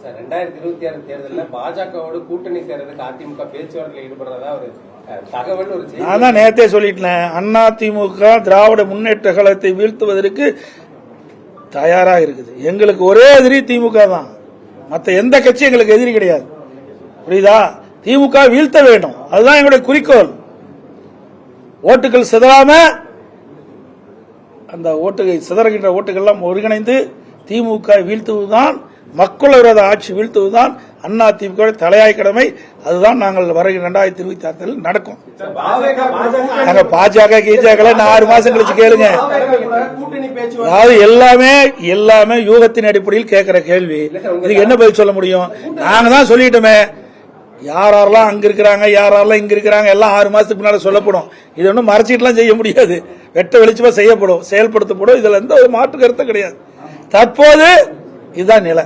Sir ரெண்டாயிரத்தி இருபத்தி ஆறு தேர்தலில் பாஜகவோட கூட்டணி சேர்றதுக்கு அதிமுக பேச்சுவார்த்தையில் ஈடுபடுறதா ஒரு தகவல் ஒரு நான் தான் நேரத்தே சொல்லிட்டேன். அண்ணா திமுக திராவிட முன்னேற்ற கழகத்தை வீழ்த்துவதற்கு தயாராக இருக்குது. எங்களுக்கு ஒரே எதிரி திமுக தான். மற்ற எந்த கட்சி எங்களுக்கு எதிரி கிடையாது. புரியுதா? திமுக வீழ்த்த வேண்டும். அதுதான் எங்களுடைய குறிக்கோள். ஓட்டுகள் சிதறாம அந்த ஓட்டுகை சிதறுகின்ற ஓட்டுகள்லாம் ஒருங்கிணைந்து திமுக வீழ்த்துவதுதான் மக்கள் விரோத ஆட்சி வீழ்த்துவதுதான் அண்ணா திமுக தலையாய் கடமை. அதுதான் நாங்கள் வருகிற இரண்டாயிரத்தி இருபத்தி ஆறில் நடக்கும். நாங்க பாஜக கீஜக நான் ஆறு மாசம் கழிச்சு கேளுங்க. அதாவது எல்லாமே எல்லாமே யூகத்தின் அடிப்படையில் கேட்கிற கேள்வி. இதுக்கு என்ன பதில் சொல்ல முடியும்? நாங்க தான் சொல்லிட்டோமே. யார் யாரெல்லாம் அங்க இருக்கிறாங்க யார் யாரெல்லாம் இங்க இருக்கிறாங்க எல்லாம் ஆறு மாசத்துக்கு முன்னால சொல்லப்படும். இது ஒன்றும் மறைச்சிட்டுலாம் செய்ய முடியாது. வெட்ட வெளிச்சமா செய்யப்படும் செயல்படுத்தப்படும். இதுல எந்த ஒரு மாற்று கருத்தும் கிடையாது. தற்போது இதுதான் நிலை.